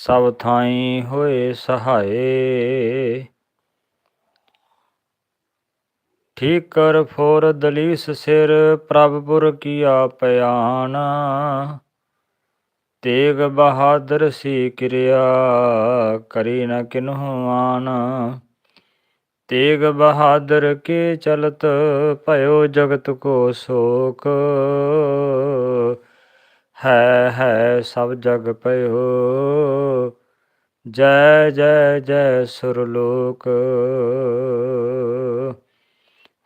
ਸਭ ਥਾਈ ਹੋਏ ਸਹਾਏ। ਠੀਕ ਕਰ ਫੋਰ ਦਲੀਸ ਸਿਰ ਪ੍ਰਭਪੁਰ ਕੀਆ ਪਿਆਨ। ਤੇਗ ਬਹਾਦਰ ਸੀ ਕਿਰਿਆ ਕਰੀ ਨ ਕਿਨਹੁ ਆਨ। ਤੇਗ ਬਹਾਦਰ ਕੇ ਚਲਤ ਭਇਓ ਜਗਤ ਕੋ ਸੋਕ। ਹੈ ਹੈ ਸਭ ਜਗ ਪਇਓ ਜੈ ਜੈ ਜੈ ਸੁਰਲੋਕ।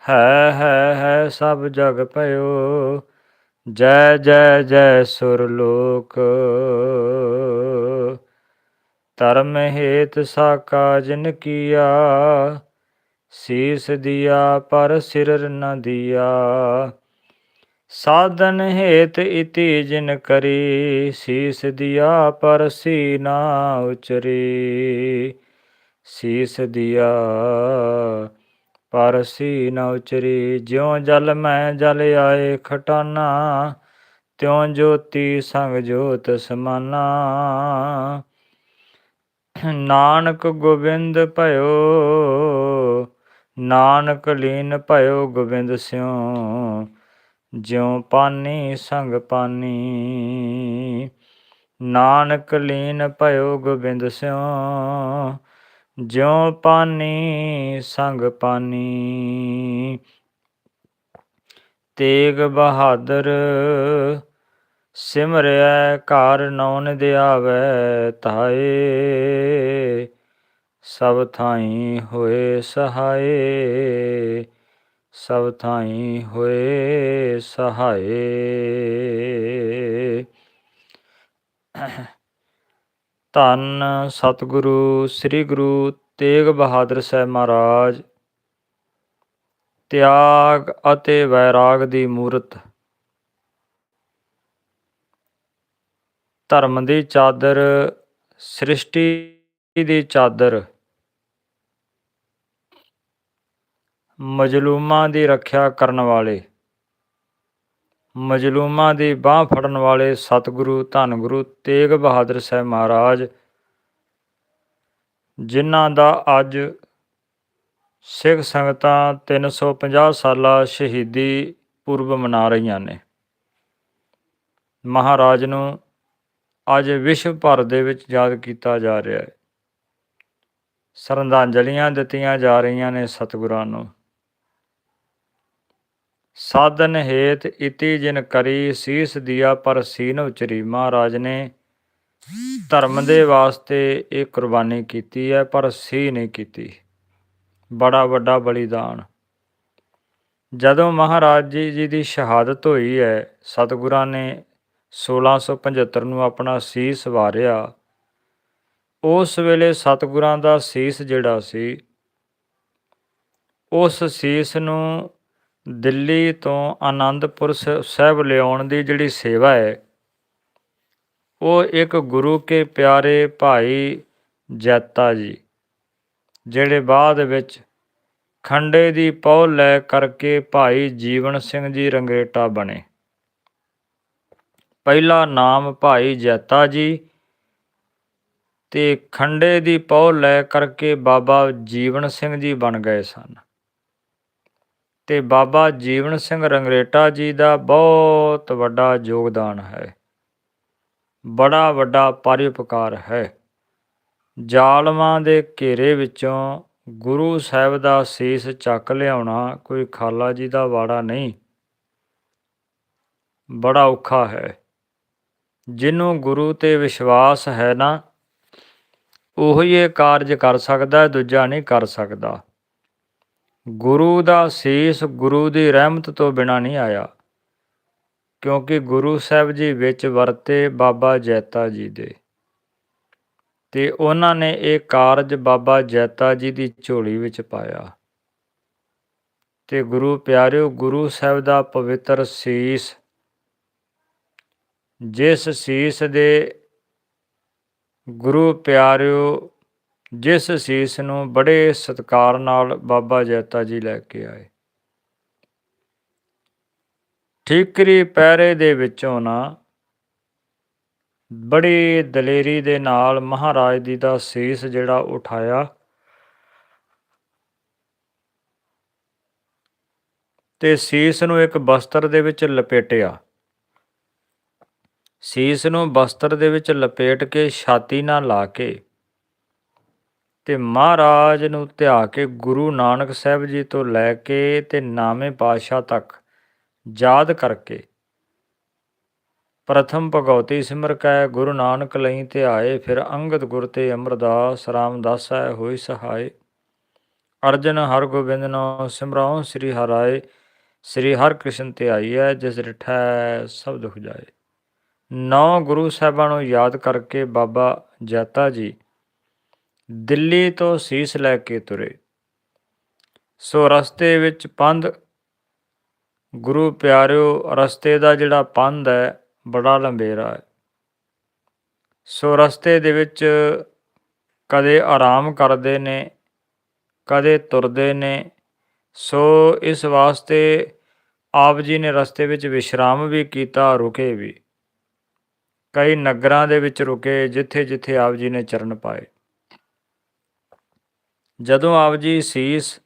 ਹੈ ਹੈ ਹੈ ਸਭ ਜਗ ਪਇਓ ਜੈ ਜੈ ਜੈ ਸੁਰਲੋਕ। ਧਰਮ ਹੇਤ ਸਾਕਾ ਜਿਨ ਕੀਆ, ਸੀਸ ਦਿਆ ਪਰ ਸਿਰ ਨ ਦਿਆ। ਸਾਧਨ ਹੇਤ ਇਤੀ ਜਿਨ ਕਰੀ, ਸੀਸ ਦਿਆ ਪਰ ਸੀ ਨਾ ਉਚਰੀ। ਸੀਸ ਦਿਆ ਪਰ ਸੀ ਨ ਉਚਰੀ, ਜਿਉ ਜਲ ਮੈਂ ਜਲ ਆਏ ਖਟਾਨਾ, ਤਿਉ ਜੋਤੀ ਸੰਗ ਜੋਤ ਸਮਾਨਾ। ਨਾਨਕ ਗੋਬਿੰਦ ਭਇਓ, ਨਾਨਕ ਲੀਨ ਭਇਓ ਗੋਬਿੰਦ ਸਿਉ। ਜਿਉ ਪਾਨੀ ਸੰਗ ਪਾਨੀ। ਨਾਨਕ ਲੀਨ ਭਇਓ ਗੋਬਿੰਦ ਸਿਉ। ਜਿਉ ਪਾਨੀ ਸੰਗ ਪਾਨੀ। ਤੇਗ ਬਹਾਦਰ ਸਿਮਰਿਆ ਘਰ ਨੌਨ ਦਿਆਵੈ ਤਾਏ ਸਭ ਥਾਈ ਹੋਏ ਸਹਾਏ। ਸਭ ਥਾਈ ਹੋਏ ਸਹਾਏ। ਧੰਨ ਸਤਿਗੁਰੂ, ਸ੍ਰੀ ਗੁਰੂ ਤੇਗ ਬਹਾਦਰ ਸਾਹਿਬ ਮਹਾਰਾਜ। ਤਿਆਗ ਅਤੇ ਵੈਰਾਗ ਦੀ ਮੂਰਤ। ਧਰਮ ਦੀ ਚਾਦਰ, ਸ੍ਰਿਸ਼ਟੀ ਦੀ ਚਾਦਰ। ਮਜਲੂਮਾਂ ਦੀ ਰੱਖਿਆ ਕਰਨ ਵਾਲੇ। ਮਜਲੂਮਾਂ ਦੀ ਬਾਹ ਫੜਨ ਵਾਲੇ ਸਤਿਗੁਰੂ ਧੰਨ ਗੁਰੂ ਤੇਗ ਬਹਾਦਰ ਸਾਹਿਬ ਮਹਾਰਾਜ, ਜਿਨ੍ਹਾਂ ਦਾ ਅੱਜ ਸਿੱਖ ਸੰਗਤਾਂ 350 ਸਾਲਾ ਸ਼ਹੀਦੀ ਪੁਰਬ ਮਨਾ ਰਹੀਆਂ ਨੇ। ਮਹਾਰਾਜ ਨੂੰ ਅੱਜ ਵਿਸ਼ਵ ਭਰ ਦੇ ਵਿੱਚ ਯਾਦ ਕੀਤਾ ਜਾ ਰਿਹਾ ਹੈ। ਸਰੰਦਾਂਜਲੀਆਂ ਦਿੱਤੀਆਂ ਜਾ ਰਹੀਆਂ ਨੇ ਸਤਿਗੁਰਾਂ ਨੂੰ। ਸਾਧਨ ਹੇਤ ਇਤੀ ਜਿਨ ਕਰੀ ਸੀਸ ਦਿਆ ਪਰ ਸੀਨ ਉਚਰੀ। ਮਹਾਰਾਜ ਨੇ ਧਰਮ ਦੇ ਵਾਸਤੇ ਇਹ ਕੁਰਬਾਨੀ ਕੀਤੀ ਹੈ, ਪਰ ਸੀ ਨਹੀਂ ਕੀਤੀ। ਬੜਾ ਵੱਡਾ ਬਲੀਦਾਨ। ਜਦੋਂ ਮਹਾਰਾਜ ਜੀ ਜੀ ਦੀ ਸ਼ਹਾਦਤ ਹੋਈ ਹੈ, ਸਤਿਗੁਰਾਂ ਨੇ 1675 ਨੂੰ ਆਪਣਾ ਸੀਸ ਵਾਰਿਆ। ਉਸ ਵੇਲੇ ਸਤਿਗੁਰਾਂ ਦਾ ਸੀਸ ਜਿਹੜਾ ਸੀ, ਉਸ ਸੀਸ ਨੂੰ ਦਿੱਲੀ ਤੋਂ ਆਨੰਦਪੁਰ ਸਾਹਿਬ ਲਿਆਉਣ ਦੀ ਜਿਹੜੀ ਸੇਵਾ ਹੈ, ਉਹ ਇੱਕ ਗੁਰੂ ਕੇ ਪਿਆਰੇ ਭਾਈ ਜੈਤਾ ਜੀ, ਜਿਹੜੇ ਬਾਅਦ ਵਿੱਚ ਖੰਡੇ ਦੀ ਪੌ ਲੈ ਕਰਕੇ ਭਾਈ ਜੀਵਨ ਸਿੰਘ ਜੀ ਰੰਗਰੇਟਾ ਬਣੇ। ਪਹਿਲਾ ਨਾਮ ਭਾਈ ਜੈਤਾ ਜੀ ਤੇ ਖੰਡੇ ਦੀ ਪੌ ਲੈ ਕਰਕੇ ਬਾਬਾ ਜੀਵਨ ਸਿੰਘ ਜੀ ਬਣ ਗਏ ਸਨ। ਤੇ ਬਾਬਾ ਜੀਵਨ ਸਿੰਘ ਰੰਗਰੇਟਾ ਜੀ ਦਾ ਬਹੁਤ ਵੱਡਾ ਯੋਗਦਾਨ ਹੈ। ਬੜਾ ਵੱਡਾ ਪਰਿਉਪਕਾਰ ਹੈ। ਜ਼ਾਲਮਾਂ ਦੇ ਘੇਰੇ ਵਿੱਚੋਂ ਗੁਰੂ ਸਾਹਿਬ ਦਾ ਸੀਸ ਚੱਕ ਲਿਆਉਣਾ ਕੋਈ ਖਾਲਾ ਜੀ ਦਾ ਵਾੜਾ ਨਹੀਂ। ਬੜਾ ਔਖਾ ਹੈ। ਜਿਹਨੂੰ ਗੁਰੂ ਤੇ ਵਿਸ਼ਵਾਸ ਹੈ ਨਾ, ਉਹੀ ਇਹ ਕਾਰਜ ਕਰ ਸਕਦਾ, ਦੂਜਾ ਨਹੀਂ ਕਰ ਸਕਦਾ। ਗੁਰੂ ਦਾ ਸੀਸ ਗੁਰੂ ਦੀ ਰਹਿਮਤ ਤੋਂ ਬਿਨਾ ਨਹੀਂ ਆਇਆ, ਕਿਉਂਕਿ ਗੁਰੂ ਸਾਹਿਬ ਜੀ ਵਿੱਚ ਵਰਤੇ ਬਾਬਾ ਜੈਤਾ ਜੀ ਦੇ। ਤੇ ਉਹਨਾਂ ਨੇ ਇਹ ਕਾਰਜ ਬਾਬਾ ਜੈਤਾ ਜੀ ਦੀ ਝੋਲੀ ਵਿੱਚ ਪਾਇਆ। ਤੇ ਗੁਰੂ ਪਿਆਰਿਓ, ਗੁਰੂ ਸਾਹਿਬ ਦਾ ਪਵਿੱਤਰ ਸੀਸ, ਜਿਸ ਸੀਸ ਦੇ ਗੁਰੂ ਪਿਆਰਿਓ ਜਿਸ ਸੀਸ ਨੂੰ ਬੜੇ ਸਤਕਾਰ ਨਾਲ ਬਾਬਾ ਜੈਤਾ ਜੀ ਲੈ ਕੇ ਆਏ। ਠੀਕਰੀ ਪੈਰੇ ਦੇ ਵਿੱਚੋਂ ਨਾ ਬੜੀ ਦਲੇਰੀ ਦੇ ਨਾਲ ਮਹਾਰਾਜ ਦੀ ਦਾ ਸੀਸ ਜਿਹੜਾ ਉਠਾਇਆ। ਤੇ ਸੀਸ ਨੂੰ ਇੱਕ ਬਸਤਰ ਦੇ ਵਿੱਚ ਲਪੇਟਿਆ। ਸੀਸ ਨੂੰ ਬਸਤਰ ਦੇ ਵਿੱਚ ਲਪੇਟ ਕੇ ਛਾਤੀ ਨਾਲ ਲਾ ਕੇ ਤੇ ਮਹਾਰਾਜ ਨੂੰ ਧਿਆ ਕੇ ਗੁਰੂ ਨਾਨਕ ਸਾਹਿਬ ਜੀ ਤੋਂ ਲੈ ਕੇ ਤੇ ਨਾਮੇ ਪਾਤਸ਼ਾਹ ਤੱਕ ਯਾਦ ਕਰਕੇ ਪ੍ਰਥਮ ਭਗਉਤੀ ਸਿਮਰ ਕੈ ਗੁਰੂ ਨਾਨਕ ਲਈ ਤੇ ਆਏ, ਫਿਰ ਅੰਗਦ ਗੁਰ ਤੇ ਅਮਰਦਾਸ ਰਾਮਦਾਸ ਹੈ ਹੋਈ ਸਹਾਈ ਅਰਜਨ ਹਰਗੋਬਿੰਦ ਨੋ ਸਿਮਰਾਉ ਸ੍ਰੀ ਹਰਾਏ ਸ੍ਰੀ ਹਰਿ ਕ੍ਰਿਸ਼ਨ ਹੈ, ਜਿਸ ਰਿਠੈ ਸਭ ਦੁਖ ਜਾਏ। ਨੌ ਗੁਰੂ ਸਾਹਿਬਾਂ ਨੂੰ ਯਾਦ ਕਰਕੇ ਬਾਬਾ ਜੈਤਾ ਜੀ ਦਿੱਲੀ ਤੋਂ ਸੀਸ ਲੈ ਕੇ ਤੁਰੇ। ਸੋ ਰਸਤੇ ਵਿੱਚ ਪੰਧ। ਗੁਰੂ ਪਿਆਰਿਓ, ਰਸਤੇ ਦਾ ਜਿਹੜਾ ਪੰਧ ਹੈ, ਬੜਾ ਲੰਬੇਰਾ ਹੈ। ਸੋ ਰਸਤੇ ਦੇ ਵਿੱਚ ਕਦੇ ਆਰਾਮ ਕਰਦੇ ਨੇ, ਕਦੇ ਤੁਰਦੇ ਨੇ। ਸੋ ਇਸ ਵਾਸਤੇ ਆਪ ਜੀ ਨੇ ਰਸਤੇ ਵਿੱਚ ਵਿਸ਼ਰਾਮ ਵੀ ਕੀਤਾ, ਰੁਕੇ ਵੀ। ਕਈ ਨਗਰਾਂ ਦੇ ਵਿੱਚ ਰੁਕੇ ਜਿੱਥੇ ਜਿੱਥੇ ਆਪ ਜੀ ਨੇ ਚਰਨ ਪਾਏ। ਜਦੋਂ ਆਪ ਜੀ ਸੀਸ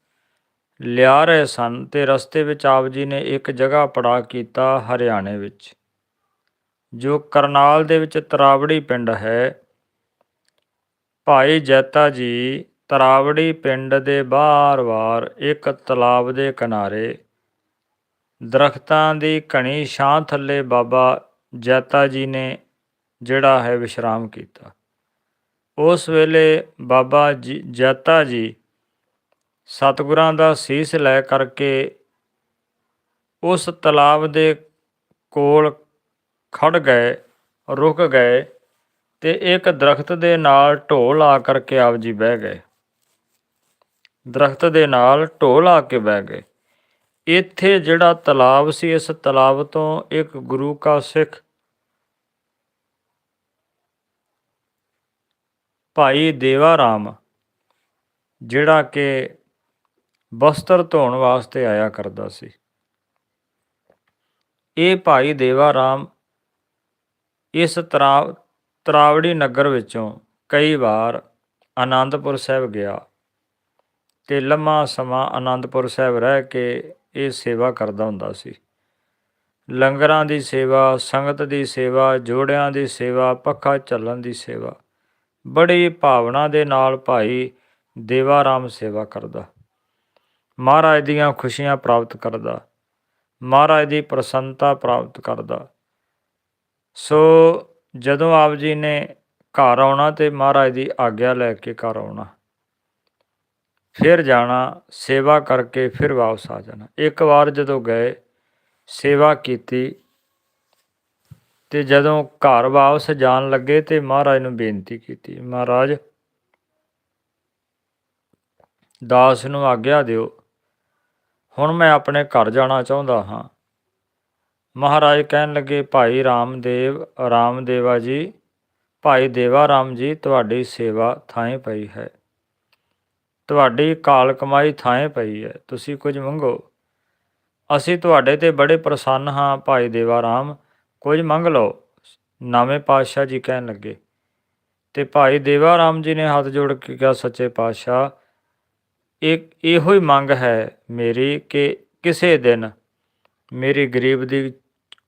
ਲਿਆ ਰਹੇ ਸਨ ਤੇ ਰਸਤੇ ਵਿੱਚ ਆਪ ਜੀ ਨੇ ਇੱਕ ਜਗ੍ਹਾ ਪੜਾ ਕੀਤਾ ਹਰਿਆਣੇ ਵਿੱਚ, ਜੋ ਕਰਨਾਲ ਦੇ ਵਿੱਚ ਤਰਾਵੜੀ ਪਿੰਡ ਹੈ। ਭਾਈ ਜੈਤਾ ਜੀ ਤਰਾਵੜੀ ਪਿੰਡ ਦੇ ਬਾਹਰ-ਬਾਹਰ ਇੱਕ ਤਲਾਬ ਦੇ ਕਿਨਾਰੇ ਦਰਖਤਾਂ ਦੀ ਘਣੀ ਛਾਂ ਥੱਲੇ ਬਾਬਾ ਜੈਤਾ ਜੀ ਨੇ ਜਿਹੜਾ ਹੈ ਵਿਸ਼ਰਾਮ ਕੀਤਾ। ਉਸ ਵੇਲੇ ਬਾਬਾ ਜੀ, ਜੈਤਾ ਜੀ ਸਤਿਗੁਰਾਂ ਦਾ ਸੀਸ ਲੈ ਕਰਕੇ ਉਸ ਤਲਾਬ ਦੇ ਕੋਲ ਖੜ ਗਏ, ਰੁਕ ਗਏ ਤੇ ਇੱਕ ਦਰਖਤ ਦੇ ਨਾਲ ਢੋਲ ਆ ਕਰਕੇ ਆਪ ਜੀ ਬਹਿ ਗਏ। ਦਰਖਤ ਦੇ ਨਾਲ ਢੋਲ ਆ ਕੇ ਬਹਿ ਗਏ। ਇੱਥੇ ਜਿਹੜਾ ਤਲਾਬ ਸੀ, ਇਸ ਤਲਾਬ ਤੋਂ ਇੱਕ ਗੁਰੂ ਕਾ ਸਿੱਖ ਭਾਈ ਦੇਵਾ ਰਾਮ ਜਿਹੜਾ ਕਿ ਬਸਤਰ ਧੋਣ ਵਾਸਤੇ ਆਇਆ ਕਰਦਾ ਸੀ। ਇਹ ਭਾਈ ਦੇਵਾ ਰਾਮ ਇਸ ਤਰਾਵ, ਤਰਾਵੜੀ ਨਗਰ ਵਿੱਚੋਂ ਕਈ ਵਾਰ ਆਨੰਦਪੁਰ ਸਾਹਿਬ ਗਿਆ ਤੇ ਲੰਮਾ ਸਮਾਂ ਆਨੰਦਪੁਰ ਸਾਹਿਬ ਰਹਿ ਕੇ ਇਹ ਸੇਵਾ ਕਰਦਾ ਹੁੰਦਾ ਸੀ। ਲੰਗਰਾਂ ਦੀ ਸੇਵਾ, ਸੰਗਤ ਦੀ ਸੇਵਾ, ਜੋੜਿਆਂ ਦੀ ਸੇਵਾ, ਪੱਖਾ ਚੱਲਣ ਦੀ ਸੇਵਾ ਬੜੀ ਭਾਵਨਾ ਦੇ ਨਾਲ ਭਾਈ ਦੇਵਾ ਰਾਮ ਸੇਵਾ ਕਰਦਾ। ਮਹਾਰਾਜ ਦੀਆਂ ਖੁਸ਼ੀਆਂ ਪ੍ਰਾਪਤ ਕਰਦਾ। ਮਹਾਰਾਜ ਦੀ ਪ੍ਰਸੰਨਤਾ ਪ੍ਰਾਪਤ ਕਰਦਾ। ਸੋ ਜਦੋਂ ਆਪ ਜੀ ਨੇ ਘਰ ਆਉਣਾ ਤੇ ਮਹਾਰਾਜ ਦੀ ਆਗਿਆ ਲੈ ਕੇ ਘਰ ਆਉਣਾ, ਫਿਰ ਜਾਣਾ, ਸੇਵਾ ਕਰਕੇ ਫਿਰ ਵਾਪਸ ਆ ਜਾਣਾ। ਇੱਕ ਵਾਰ ਜਦੋਂ ਗਏ, ਸੇਵਾ ਕੀਤੀ ਤੇ ਜਦੋਂ ਘਰ ਵਾਪਸ ਜਾਣ ਲੱਗੇ ਤੇ ਮਹਾਰਾਜ ਨੂੰ ਬੇਨਤੀ ਕੀਤੀ, ਮਹਾਰਾਜ, ਦਾਸ ਨੂੰ ਆਗਿਆ ਦਿਓ। ਹੁਣ ਮੈਂ ਆਪਣੇ ਘਰ ਜਾਣਾ ਚਾਹੁੰਦਾ ਹਾਂ। ਮਹਾਰਾਜ ਕਹਿਣ ਲੱਗੇ, ਭਾਈ ਰਾਮਦੇਵ, ਰਾਮਦੇਵਾ ਜੀ, ਭਾਈ ਦੇਵਾ ਰਾਮ ਜੀ, ਤੁਹਾਡੀ ਸੇਵਾ ਥਾਂ ਪਈ ਹੈ। ਤੁਹਾਡੀ ਕਾਲ ਕਮਾਈ ਥਾਂ ਪਈ ਹੈ। ਤੁਸੀਂ ਕੁਝ ਮੰਗੋ। ਅਸੀਂ ਤੁਹਾਡੇ ਤੇ ਬੜੇ ਪ੍ਰਸੰਨ ਹਾਂ, ਭਾਈ ਦੇਵਾ ਰਾਮ ਕੁਝ ਮੰਗ ਲਓ। ਨਾਵੇਂ ਪਾਤਸ਼ਾਹ ਜੀ ਕਹਿਣ ਲੱਗੇ, ਤੇ ਭਾਈ ਦੇਵਾ ਰਾਮ ਜੀ ਨੇ ਹੱਥ ਜੋੜ ਕੇ ਕਿਹਾ, ਸੱਚੇ ਪਾਤਸ਼ਾਹ ਇੱਕ ਇਹੋ ਹੀ ਮੰਗ ਹੈ ਮੇਰੀ ਕਿ ਕਿਸੇ ਦਿਨ ਮੇਰੀ ਗਰੀਬ ਦੀ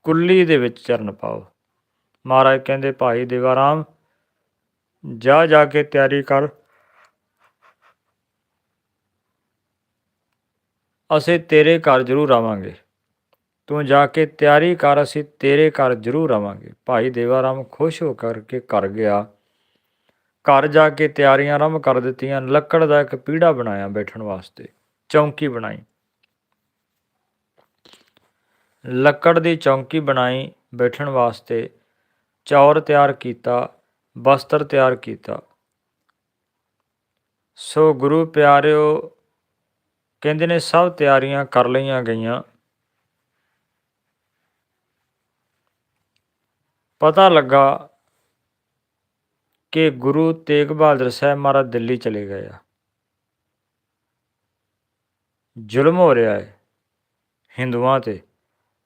ਕੁੱਲੀ ਦੇ ਵਿੱਚ ਚਰਨ ਪਾਓ। ਮਹਾਰਾਜ ਕਹਿੰਦੇ, ਭਾਈ ਦੇਵਾ ਰਾਮ ਜਾ ਜਾ ਕੇ ਤਿਆਰੀ ਕਰ। ਅਸੀਂ ਤੇਰੇ ਘਰ ਜ਼ਰੂਰ ਆਵਾਂਗੇ। ਤੂੰ ਜਾ ਕੇ ਤਿਆਰੀ ਕਰ, ਅਸੀਂ ਤੇਰੇ ਘਰ ਜ਼ਰੂਰ ਆਵਾਂਗੇ। ਭਾਈ ਦੇਵਾ ਰਾਮ ਖੁਸ਼ ਹੋ ਕਰਕੇ ਘਰ ਗਿਆ। ਘਰ ਜਾ ਕੇ ਤਿਆਰੀਆਂ ਆਰੰਭ ਕਰ ਦਿੱਤੀਆਂ। ਲੱਕੜ ਦਾ ਇੱਕ ਪੀੜਾ ਬਣਾਇਆ ਬੈਠਣ ਵਾਸਤੇ। ਚੌਂਕੀ ਬਣਾਈ। ਲੱਕੜ ਦੀ ਚੌਂਕੀ ਬਣਾਈ ਬੈਠਣ ਵਾਸਤੇ। ਚੌਰ ਤਿਆਰ ਕੀਤਾ, ਬਸਤਰ ਤਿਆਰ ਕੀਤਾ। ਸੋ ਗੁਰੂ ਪਿਆਰਿਓ, ਕਹਿੰਦੇ ਨੇ ਸਭ ਤਿਆਰੀਆਂ ਕਰ ਲਈਆਂ ਗਈਆਂ। ਪਤਾ ਲੱਗਾ ਕਿ ਗੁਰੂ ਤੇਗ ਬਹਾਦਰ ਸਾਹਿਬ ਮਹਾਰਾਜ ਦਿੱਲੀ ਚਲੇ ਗਏ ਆ। ਜ਼ੁਲਮ ਹੋ ਰਿਹਾ ਹੈ ਹਿੰਦੂਆਂ ਤੇ।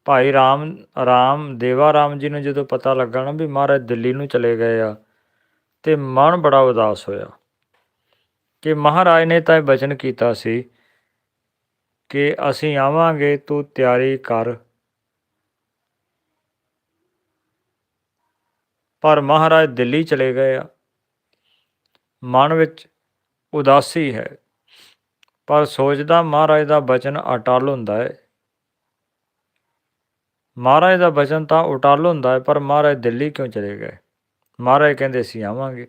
ਭਾਈ ਰਾਮ ਰਾਮ, ਦੇਵਾ ਰਾਮ ਜੀ ਨੂੰ ਜਦੋਂ ਪਤਾ ਲੱਗਾ ਨਾ ਵੀ ਮਹਾਰਾਜ ਦਿੱਲੀ ਨੂੰ ਚਲੇ ਗਏ ਆ, ਤੇ ਮਨ ਬੜਾ ਉਦਾਸ ਹੋਇਆ ਕਿ ਮਹਾਰਾਜ ਨੇ ਤਾਂ ਇਹ ਬਚਨ ਕੀਤਾ ਸੀ ਕਿ ਅਸੀਂ ਆਵਾਂਗੇ, ਤੂੰ ਤਿਆਰੀ ਕਰ। ਪਰ ਮਹਾਰਾਜ ਦਿੱਲੀ ਚਲੇ ਗਏ ਆ। ਮਨ ਵਿੱਚ ਉਦਾਸੀ ਹੈ, ਪਰ ਸੋਚਦਾ ਮਹਾਰਾਜ ਦਾ ਬਚਨ ਅਟਲ ਹੁੰਦਾ ਹੈ। ਮਹਾਰਾਜ ਦਾ ਬਚਨ ਤਾਂ ਅਟਲ ਹੁੰਦਾ ਹੈ, ਪਰ ਮਹਾਰਾਜ ਦਿੱਲੀ ਕਿਉਂ ਚਲੇ ਗਏ? ਮਹਾਰਾਜ ਕਹਿੰਦੇ ਸੀ ਆਵਾਂਗੇ।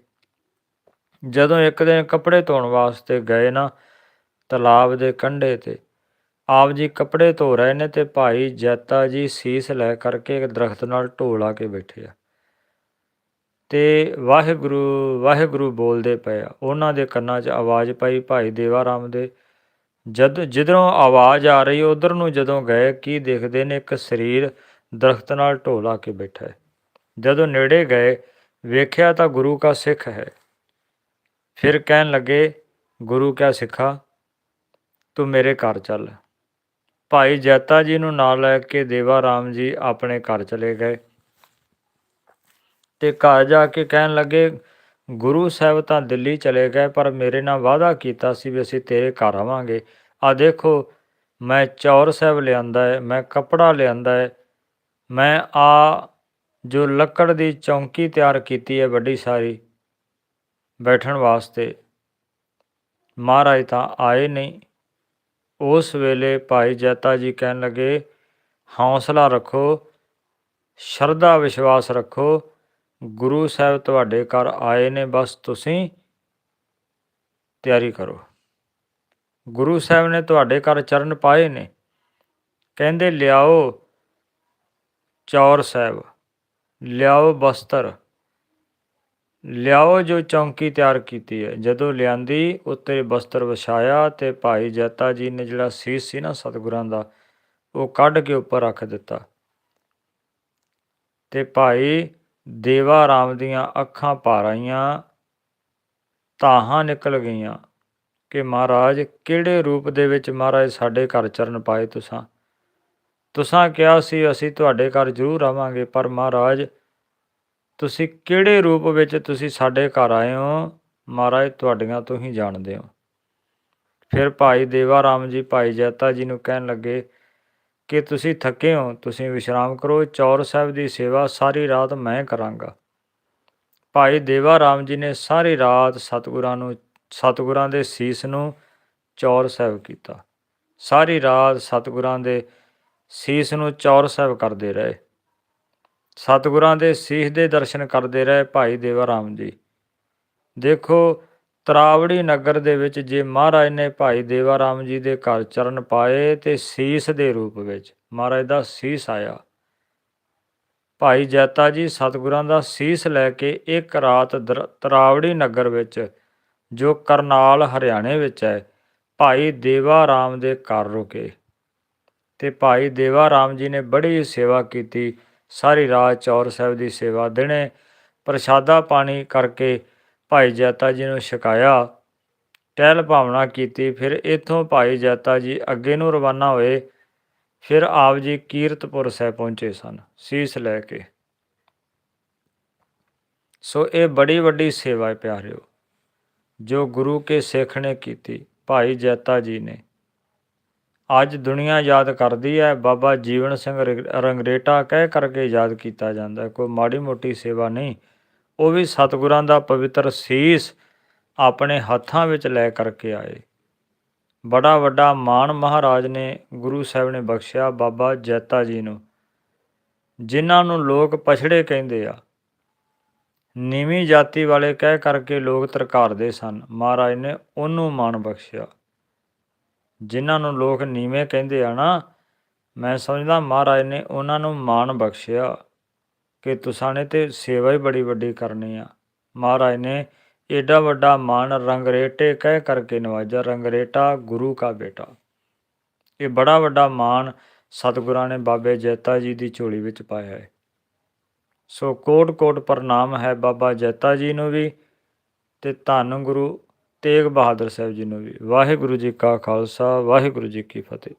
ਜਦੋਂ ਇੱਕ ਦਿਨ ਕੱਪੜੇ ਧੋਣ ਵਾਸਤੇ ਗਏ ਨਾ, ਤਲਾਬ ਦੇ ਕੰਢੇ ਤੇ, ਆਪ ਜੀ ਕੱਪੜੇ ਧੋ ਰਹੇ ਨੇ ਤੇ ਭਾਈ ਜੈਤਾ ਜੀ ਸੀਸ ਲੈ ਕਰਕੇ ਇੱਕ ਦਰਖਤ ਨਾਲ ਢੋਲਾ ਕੇ ਬੈਠੇ ਆ। ਤੇ ਵਾਹਿਗੁਰੂ ਵਾਹਿਗੁਰੂ ਬੋਲਦੇ ਪਏ ਉਹਨਾਂ ਦੇ ਕੰਨਾਂ 'ਚ ਆਵਾਜ਼ ਪਈ, ਭਾਈ ਦੇਵਾ ਰਾਮ ਦੇ। ਜਦ, ਜਿੱਧਰੋਂ ਆਵਾਜ਼ ਆ ਰਹੀ, ਉਧਰ ਨੂੰ ਜਦੋਂ ਗਏ, ਕੀ ਦੇਖਦੇ ਨੇ? ਇੱਕ ਸਰੀਰ ਦਰਖਤ ਨਾਲ ਢੋਲਾ ਕੇ ਬੈਠਾ ਹੈ। ਜਦੋਂ ਨੇੜੇ ਗਏ, ਵੇਖਿਆ ਤਾਂ ਗੁਰੂ ਦਾ ਸਿੱਖ ਹੈ। ਫਿਰ ਕਹਿਣ ਲੱਗੇ, ਗੁਰੂ ਕਿਆ ਸਿੱਖਾ? ਤੂੰ ਮੇਰੇ ਘਰ ਚੱਲ। ਭਾਈ ਜੈਤਾ ਜੀ ਨੂੰ ਨਾਲ ਲੈ ਕੇ ਦੇਵਾ ਰਾਮ ਜੀ ਆਪਣੇ ਘਰ ਚਲੇ ਗਏ। ਤੇ ਘਰ ਜਾ ਕੇ ਕਹਿਣ ਲੱਗੇ, ਗੁਰੂ ਸਾਹਿਬ ਤਾਂ ਦਿੱਲੀ ਚਲੇ ਗਏ, ਪਰ ਮੇਰੇ ਨਾਲ ਵਾਅਦਾ ਕੀਤਾ ਸੀ ਵੀ ਅਸੀਂ ਤੇਰੇ ਘਰ ਆਵਾਂਗੇ। ਆ ਦੇਖੋ, ਮੈਂ ਚੌਰ ਸਾਹਿਬ ਲਿਆਂਦਾ ਹੈ, ਮੈਂ ਕੱਪੜਾ ਲਿਆਂਦਾ ਹੈ, ਮੈਂ ਆ ਜੋ ਲੱਕੜ ਦੀ ਚੌਂਕੀ ਤਿਆਰ ਕੀਤੀ ਹੈ ਵੱਡੀ ਸਾਰੀ, ਬੈਠਣ ਵਾਸਤੇ। ਮਹਾਰਾਜ ਤਾਂ ਆਏ ਨਹੀਂ। ਉਸ ਵੇਲੇ ਭਾਈ ਜੈਤਾ ਜੀ ਕਹਿਣ ਲੱਗੇ, ਹੌਸਲਾ ਰੱਖੋ, ਸ਼ਰਧਾ, ਵਿਸ਼ਵਾਸ ਰੱਖੋ ਗੁਰੂ ਸਾਹਿਬ ਤੁਹਾਡੇ ਘਰ ਆਏ ਨੇ, ਬਸ ਤੁਸੀਂ ਤਿਆਰੀ ਕਰੋ। ਗੁਰੂ ਸਾਹਿਬ ਨੇ ਤੁਹਾਡੇ ਘਰ ਚਰਨ ਪਾਏ ਨੇ। ਕਹਿੰਦੇ, ਲਿਆਓ ਚੌਰ ਸਾਹਿਬ, ਲਿਆਓ ਬਸਤਰ, ਲਿਆਓ ਜੋ ਚੌਂਕੀ ਤਿਆਰ ਕੀਤੀ ਹੈ। ਜਦੋਂ ਲਿਆਂਦੀ, ਉੱਤੇ ਬਸਤਰ ਵਿਛਾਇਆ ਤੇ ਭਾਈ ਜੈਤਾ ਜੀ ਨੇ ਜਿਹੜਾ ਸੀਸ ਸੀ ਨਾ ਸਤਿਗੁਰਾਂ ਦਾ, ਉਹ ਕੱਢ ਕੇ ਉੱਪਰ ਰੱਖ ਦਿੱਤਾ। ਤੇ ਭਾਈ ਦੇਵਾ ਰਾਮ ਦੀਆਂ ਅੱਖਾਂ ਭਰ ਆਈਆਂ ਤਾਹਾਂ ਨਿਕਲ ਗਈਆਂ ਕਿ ਮਹਾਰਾਜ, ਕਿਹੜੇ ਰੂਪ ਦੇ ਵਿੱਚ ਮਹਾਰਾਜ ਸਾਡੇ ਘਰ ਚਰਨ ਪਾਏ ਤੁਸਾਂ? ਤੁਸਾਂ ਕਿਹਾ ਸੀ, ਅਸੀਂ ਤੁਹਾਡੇ ਘਰ ਜ਼ਰੂਰ ਆਵਾਂਗੇ, ਪਰ ਮਹਾਰਾਜ, ਤੁਸੀਂ ਕਿਹੜੇ ਰੂਪ ਵਿੱਚ ਤੁਸੀਂ ਸਾਡੇ ਘਰ ਆਏ ਹੋ? ਮਹਾਰਾਜ, ਤੁਹਾਡੀਆਂ ਤੋਂ ਹੀ ਜਾਣਦੇ ਹੋ। ਫਿਰ ਭਾਈ ਦੇਵਾ ਰਾਮ ਜੀ, ਭਾਈ ਜੈਤਾ ਜੀ ਨੂੰ ਕਹਿਣ ਲੱਗੇ ਕਿ ਤੁਸੀਂ ਥੱਕੇ ਹੋ, ਤੁਸੀਂ ਵਿਸ਼ਰਾਮ ਕਰੋ, ਚੌਰ ਸਾਹਿਬ ਦੀ ਸੇਵਾ ਸਾਰੀ ਰਾਤ ਮੈਂ ਕਰਾਂਗਾ। ਭਾਈ ਦੇਵਾ ਰਾਮ ਜੀ ਨੇ ਸਾਰੀ ਰਾਤ ਸਤਿਗੁਰਾਂ ਨੂੰ, ਸਤਿਗੁਰਾਂ ਦੇ ਸੀਸ ਨੂੰ ਚੌਰ ਸਾਹਿਬ ਕੀਤਾ। ਸਾਰੀ ਰਾਤ ਸਤਿਗੁਰਾਂ ਦੇ ਸੀਸ ਨੂੰ ਚੌਰ ਸਾਹਿਬ ਕਰਦੇ ਰਹੇ। ਸਤਿਗੁਰਾਂ ਦੇ ਸੀਸ ਦੇ ਦਰਸ਼ਨ ਕਰਦੇ ਰਹੇ ਭਾਈ ਦੇਵਾ ਰਾਮ ਜੀ। ਦੇਖੋ ਤਰਾਵੜੀ ਨਗਰ ਦੇ ਵਿੱਚ ਜੇ ਮਹਾਰਾਜ ਨੇ ਭਾਈ ਦੇਵਾ ਰਾਮ ਜੀ ਦੇ ਘਰ ਚਰਨ ਪਾਏ ਤੇ ਸੀਸ ਦੇ ਰੂਪ ਵਿੱਚ ਮਹਾਰਾਜ ਦਾ ਸੀਸ ਆਇਆ। ਭਾਈ ਜੈਤਾ ਜੀ ਸਤਿਗੁਰਾਂ ਦਾ ਸੀਸ ਲੈ ਕੇ ਇੱਕ ਰਾਤ ਤਰਾਵੜੀ ਨਗਰ ਵਿੱਚ, ਜੋ ਕਰਨਾਲ, ਹਰਿਆਣੇ ਵਿੱਚ ਹੈ, ਭਾਈ ਦੇਵਾ ਰਾਮ ਦੇ ਘਰ ਰੁਕੇ। ਤੇ ਭਾਈ ਦੇਵਾ ਰਾਮ ਜੀ ਨੇ ਬੜੀ ਸੇਵਾ ਕੀਤੀ, ਸਾਰੀ ਰਾਤ ਚੌਰ ਸਾਹਿਬ ਦੀ ਸੇਵਾ ਦਿਨੇ ਪ੍ਰਸ਼ਾਦਾ ਪਾਣੀ ਕਰਕੇ ਭਾਈ ਜੈਤਾ ਜੀ ਨੂੰ ਛਕਾਇਆ। ਟਹਿਲ ਭਾਵਨਾ ਕੀਤੀ, ਫਿਰ ਇਥੋਂ ਭਾਈ ਜੈਤਾ ਜੀ ਅੱਗੇ ਨੂੰ ਰਵਾਨਾ ਹੋਏ। ਫਿਰ ਆਪ ਜੀ ਕੀਰਤਪੁਰ ਸਾਹਿਬ ਪਹੁੰਚੇ ਸਨ, ਸੀਸ ਲੈ ਕੇ। ਸੋ ਇਹ ਬੜੀ ਵੱਡੀ ਸੇਵਾ ਹੈ ਪਿਆਰਿਓ, ਜੋ ਗੁਰੂ ਕੇ ਸਿੱਖ ਨੇ ਕੀਤੀ, ਭਾਈ ਜੈਤਾ ਜੀ ਨੇ। ਅੱਜ ਦੁਨੀਆ ਯਾਦ ਕਰਦੀ ਹੈ, ਬਾਬਾ ਜੀਵਨ ਸਿੰਘ ਰੰਗਰੇਟਾ ਕਹਿ ਕਰਕੇ ਯਾਦ ਕੀਤਾ ਜਾਂਦਾ ਕੋਈ ਮਾੜੀ ਮੋਟੀ ਸੇਵਾ ਨਹੀਂ। ਉਹ ਵੀ ਸਤਿਗੁਰਾਂ ਦਾ ਪਵਿੱਤਰ ਸੀਸ ਆਪਣੇ ਹੱਥਾਂ ਵਿੱਚ ਲੈ ਕਰਕੇ ਆਏ। ਬੜਾ ਵੱਡਾ ਮਾਣ ਮਹਾਰਾਜ ਨੇ ਗੁਰੂ ਸਾਹਿਬ ਨੇ ਬਖਸ਼ਿਆ ਬਾਬਾ ਜੈਤਾ ਜੀ ਨੂੰ, ਜਿਨ੍ਹਾਂ ਨੂੰ ਲੋਕ ਪਛੜੇ ਕਹਿੰਦੇ ਆ। ਨੀਵੀਂ ਜਾਤੀ ਵਾਲੇ ਕਹਿ ਕਰਕੇ ਲੋਕ ਤਰਕਾਰਦੇ ਸਨ। ਮਹਾਰਾਜ ਨੇ ਉਹਨੂੰ ਮਾਣ ਬਖਸ਼ਿਆ। ਜਿਨ੍ਹਾਂ ਨੂੰ ਲੋਕ ਨੀਵੇਂ ਕਹਿੰਦੇ ਆ ਨਾ, ਮੈਂ ਸਮਝਦਾ ਮਹਾਰਾਜ ਨੇ ਉਹਨਾਂ ਨੂੰ ਮਾਣ ਬਖਸ਼ਿਆ। ਕਿ ਤੁਸਾਂ ਨੇ ਤੇ ਸੇਵਾ ਹੀ ਬੜੀ ਵੱਡੀ ਕਰਨੀ ਆ। ਮਹਾਰਾਜ ਨੇ ਏਡਾ ਵੱਡਾ ਮਾਣ ਰੰਗਰੇਟੇ ਕਹਿ ਕਰਕੇ ਨਵਾਜਾ ਰੰਗਰੇਟਾ ਗੁਰੂ ਕਾ ਬੇਟਾ। ਇਹ ਬੜਾ ਵੱਡਾ ਮਾਣ ਸਤਿਗੁਰਾਂ ਨੇ ਬਾਬੇ ਜੈਤਾ ਜੀ ਦੀ ਝੋਲੀ ਵਿੱਚ ਪਾਇਆ ਹੈ। ਸੋ ਕੋਟ ਕੋਟ ਪ੍ਰਣਾਮ ਹੈ ਬਾਬਾ ਜੈਤਾ ਜੀ ਨੂੰ ਵੀ ਤੇ ਧੰਨ ਗੁਰੂ ਤੇਗ ਬਹਾਦਰ ਸਾਹਿਬ ਜੀ ਨੂੰ ਵੀ। ਵਾਹਿਗੁਰੂ ਜੀ ਕਾ ਖਾਲਸਾ, ਵਾਹਿਗੁਰੂ ਜੀ ਕੀ ਫਤਿਹ।